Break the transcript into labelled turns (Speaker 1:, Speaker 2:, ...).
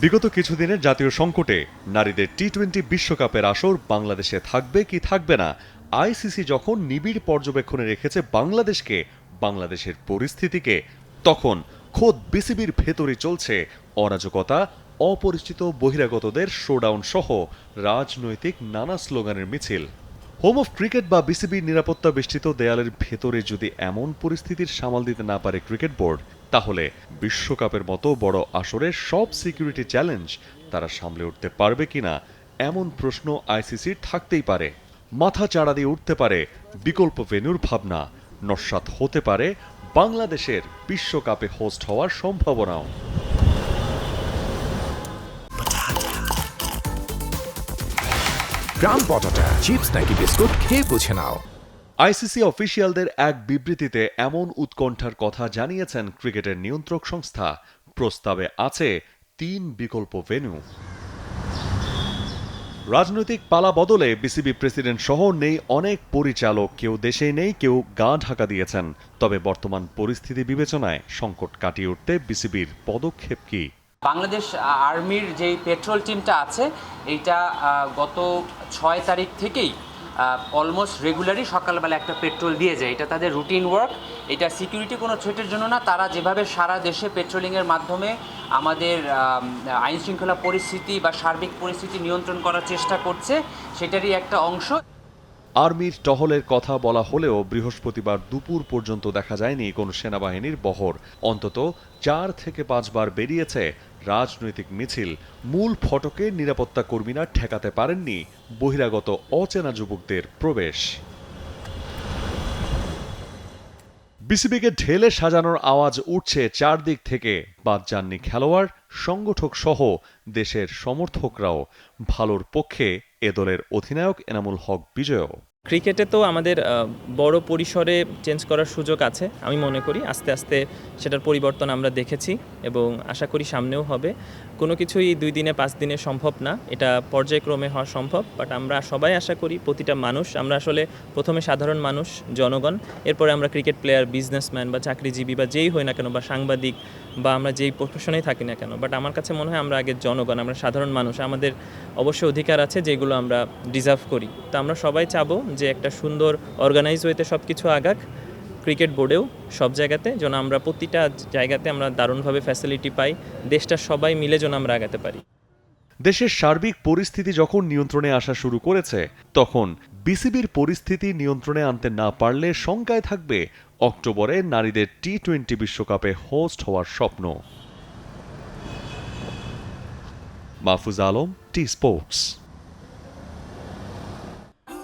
Speaker 1: বিগত কিছুদিনের জাতীয় সংকটে নারীদের টি টোয়েন্টি বিশ্বকাপের আসর বাংলাদেশে থাকবে কি থাকবে না? আইসিসি যখন নিবিড় পর্যবেক্ষণে রেখেছে বাংলাদেশকে, বাংলাদেশের পরিস্থিতিকে, তখন খোদ বিসিবির ভেতরে চলছে অরাজকতা, অপরিচিত বহিরাগতদের শোডাউন সহ রাজনৈতিক নানা স্লোগানের মিছিল। হোম অফ ক্রিকেট বা বিসিবির নিরাপত্তা বেষ্টিত দেয়ালের ভেতরে যদি এমন পরিস্থিতির সামাল দিতে না পারে ক্রিকেট বোর্ড, তাহলে বিশ্বকাপের মতো বড় আসরের সব সিকিউরিটি চ্যালেঞ্জ তারা সামলে উঠতে পারবে কিনা এমন প্রশ্ন আইসিসির থাকতেই পারে। মাথা চাড়া দিয়ে উঠতে পারে বিকল্প ভেন্যুর ভাবনা, নস্বাত হতে পারে বাংলাদেশের বিশ্বকাপে হোস্ট হওয়ার সম্ভাবনাও।
Speaker 2: গ্রাম পটাটা, চিপস নাকি বিস্কুট, খেয়ে বুঝে নাও।
Speaker 1: আইসিসি অফিসিয়ালদের এক বিবৃতিতে এমন উৎকণ্ঠার কথা জানিয়েছেন ক্রিকেটের নিয়ন্ত্রক সংস্থা। প্রস্তাবে আছে তিন বিকল্প ভেন্যু। রাজনৈতিক পালা বদলে বিসিবি প্রেসিডেন্ট সহ নেই অনেক পরিচালক। কেউ দেশে নেই, কেউ গা ঢাকা দিয়েছেন। তবে বর্তমান পরিস্থিতি বিবেচনায় সংকট কাটিয়ে উঠতে বিসিবির পদক্ষেপ কি?
Speaker 3: বাংলাদেশ আর্মির যেই পেট্রোল টিমটা আছে, এইটা গত ছয় তারিখ থেকেই অলমোস্ট রেগুলারই সকালবেলা একটা পেট্রোল দিয়ে যায়। এটা তাদের রুটিন ওয়ার্ক এটা সিকিউরিটি কোনো থ্রেটের জন্য না। তারা যেভাবে সারা দেশে পেট্রোলিংয়ের মাধ্যমে আমাদের আইন শৃঙ্খলা পরিস্থিতি বা সার্বিক পরিস্থিতি নিয়ন্ত্রণ করার চেষ্টা করছে, সেটারই একটা অংশ।
Speaker 1: আর্মির টহলের কথা বলা হলেও বৃহস্পতিবার দুপুর পর্যন্ত দেখা যায়নি কোনো সেনাবাহিনীর বহর। অন্তত চার থেকে পাঁচবার বেরিয়েছে রাজনৈতিক মিছিল মূল ফটকে নিরাপত্তা কর্মীরা ঠেকাতে পারেননি বহিরাগত অচেনা যুবকদের প্রবেশ। বিসিবিকে ঢেলে সাজানোর আওয়াজ উঠছে চারদিক থেকে। বাদ যাননি খেলোয়াড়, সংগঠক সহ দেশের সমর্থকরাও। ভালোর পক্ষে এ দলের অধিনায়ক এনামুল হক বিজয়ও।
Speaker 4: ক্রিকেটে তো আমাদের বড় পরিসরে চেঞ্জ করার সুযোগ আছে, আমি মনে করি। আস্তে আস্তে সেটার পরিবর্তন আমরা দেখেছি এবং আশা করি সামনেও হবে। কোনো কিছুই দুই দিনে, পাঁচ দিনে সম্ভব না। এটা পর্যায়ক্রমে হওয়া সম্ভব বাট আমরা সবাই আশা করি প্রতিটা মানুষ, আমরা আসলে প্রথমে সাধারণ মানুষ, জনগণ, এরপরে আমরা ক্রিকেট প্লেয়ার বিজনেসম্যান বা চাকরিজীবী বা যেই হই না কেন বা সাংবাদিক বা আমরা যেই প্রফেশনেই থাকি না কেন। বাট আমার কাছে মনে হয় আমরা আগে জনগণ, আমরা সাধারণ মানুষ, আমাদের অবশ্যই অধিকার আছে যেগুলো আমরা ডিজার্ভ করি। তো আমরা সবাই চাবো যে একটা সুন্দর অর্গানাইজ ওয়েতে সব কিছু আগাক। ক্রিকেট বোর্ডেও সব জায়গাতে যেন আমরা প্রতিটা জায়গাতে আমরা দারুণভাবে ফ্যাসিলিটি পাই, দেশটা সবাই মিলে যেন আমরা আগাতে পারি।
Speaker 1: দেশের সার্বিক পরিস্থিতি যখন নিয়ন্ত্রণে আসা শুরু করেছে, তখন বিসিবির পরিস্থিতি নিয়ন্ত্রণে আনতে না পারলে শঙ্কায় থাকবে অক্টোবরে নারীদের টি টোয়েন্টি বিশ্বকাপে হোস্ট হওয়ার স্বপ্ন। Mahfuz Alam T Sports